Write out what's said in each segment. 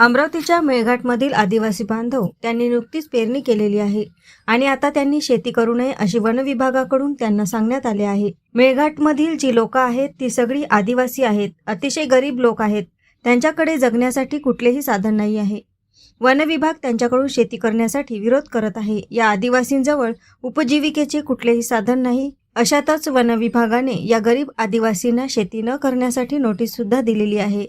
अमरावतीच्या मेळघाटमधील आदिवासी बांधव त्यांनी नुकतीच पेरणी केलेली आहे आणि आता त्यांनी शेती करू नये अशी वन विभागाकडून त्यांना सांगण्यात आले आहे. मेळघाटमधील जी लोक आहेत ती सगळी आदिवासी आहेत अतिशय गरीब लोक आहेत. त्यांच्याकडे जगण्यासाठी कुठलेही साधन नाही आहे. वन विभाग त्यांच्याकडून शेती करण्यासाठी विरोध करत आहे. या आदिवासींजवळ उपजीविकेचे कुठलेही साधन नाही. अशातच वन विभागाने या गरीब आदिवासींना शेती न करण्यासाठी नोटीस सुद्धा दिलेली आहे.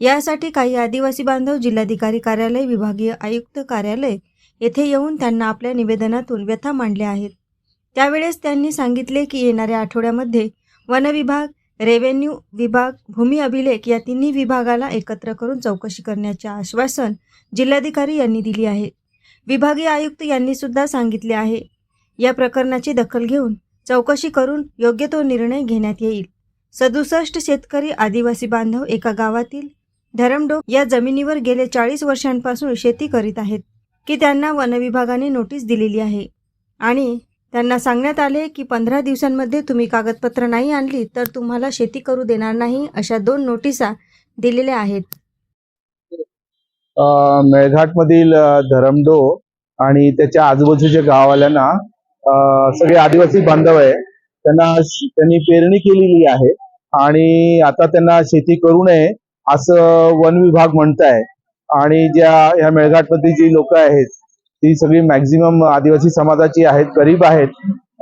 यासाठी काही आदिवासी बांधव जिल्हाधिकारी कार्यालय विभागीय आयुक्त कार्यालय येथे येऊन त्यांना आपल्या निवेदनातून व्यथा मांडल्या आहेत. त्यावेळेस त्यांनी सांगितले की येणाऱ्या आठवड्यामध्ये वनविभाग रेव्हेन्यू विभाग भूमी अभिलेख या तिन्ही विभागाला एकत्र करून चौकशी करण्याचे आश्वासन जिल्हाधिकारी यांनी दिली आहे. विभागीय आयुक्त यांनी सुद्धा सांगितले आहे. या प्रकरणाची दखल घेऊन चौकशी करून योग्य तो निर्णय घेण्यात येईल. सदुसष्ट शेतकरी आदिवासी बांधव एका गावातील धरमडोक या जमिनीवर गेले चाळीस वर्षांपासून शेती करीत आहेत की त्यांना वनविभागाने नोटीस दिलेली आहे. आणि त्यांना सांगण्यात आले की पंधरा दिवसांमध्ये तुम्ही कागदपत्र नाही आणली तर तुम्हाला शेती करू देणार नाही अशा दोन नोटिसा दिलेल्या आहेत. मेळघाटमधील धरमडो आणि त्याच्या आजूबाजूच्या गाववाल्यांना सगळे आदिवासी बांधव आहे त्यांना त्यांनी पेरणी केलेली आहे आणि आता त्यांना शेती करू नये असं वन विभाग म्हणत आहे आणि ज्या ह्या मेळघाटमधली जी लोक आहेत ती सगळी मॅक्झिमम आदिवासी समाजाची आहेत गरीब आहेत.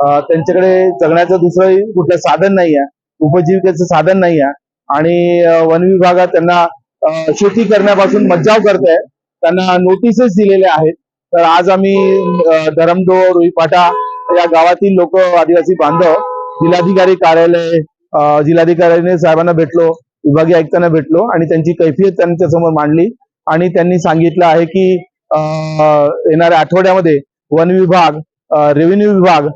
त्यांच्याकडे जगण्याचं दुसरं कुठलं साधन नाही आहे उपजीविकेचं साधन नाही आहे आणि वन विभागात त्यांना शेती करण्यापासून मज्जाव करत आहे त्यांना नोटीसेस दिलेल्या आहेत. तर आज आम्ही धरमडो रुईपाटा या गावातील लोक आदिवासी बांधव जिल्हाधिकारी कार्यालय अ, साहेबांना भेटलो. विभागीय आयुक्तांना भेटलो आणि त्यांची कैफियत त्यांच्यासमोर मांडली. आणि त्यांनी सांगितलं आहे की येणाऱ्या आठवड्यामध्ये वन विभाग रेव्हेन्यू विभाग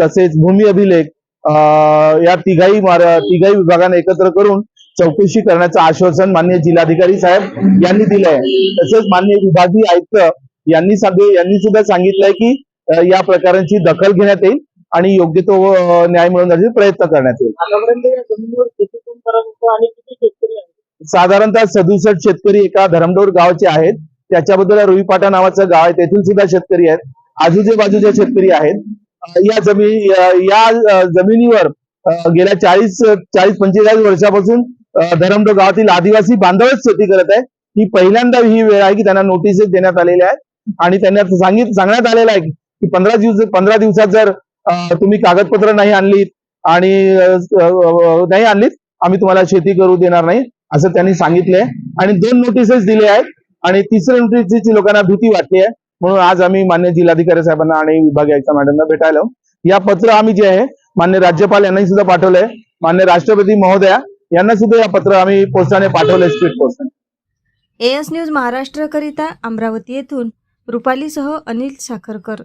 तसेच भूमी अभिलेख अ, या तिघाही तिघाही विभागांना एकत्र करून चौकशी करण्याचं आश्वासन मान्य जिल्हाधिकारी साहेब यांनी दिलंय. तसेच मान्य विभागीय आयुक्त यांनी सांगे यांनी सुद्धा सांगितलंय की या प्रकारांची दखल घेण्यात येईल. आणि योग्य तो न्याय मिळवण्याचे प्रयत्न करण्यात येईल. साधारणतः सदुसष्ट शेतकरी एका धरमडोर गावाचे आहेत. त्याच्याबद्दल रुईपाटा नावाचं गाव आहे. तेथील सुद्धा शेतकरी आहेत. आजूचे बाजूचे शेतकरी आहेत. या जमीन या जमिनीवर गेल्या चाळीस चाळीस पंचेचाळीस वर्षापासून धरमडोर गावातील आदिवासी बांधवच शेती करत आहे ही पहिल्यांदा ही वेळ आहे की त्यांना नोटिसेस देण्यात आलेल्या आहेत. आणि त्यांना सांगित सांगण्यात आलेलं आहे की पंधरा दिवस पंधरा दिवसात जर तुम्ही कागदपत्र नाही आणलीत आणि नाही आणलीत आम्ही तुम्हाला शेती करू देणार नाही असं त्यांनी सांगितलंय. आणि दोन नोटिसेस दिले आहेत आणि तिसऱ्या नोटिसची लोकांना भीती वाटली आहे. म्हणून आज आम्ही मान्य जिल्हाधिकारी साहेबांना आणि विभागीय आयुक्त मॅडमना भेटायला या पत्र आम्ही जे आहे मान्य राज्यपाल यांनाही सुद्धा पाठवलंय. मान्य राष्ट्रपती महोदया यांना सुद्धा या पत्र आम्ही पोस्टाने पाठवलंय स्पीड पोस्टाने एएस न्यूज महाराष्ट्रकरिता अमरावती येथून रुपालीसह अनिल साखरकर.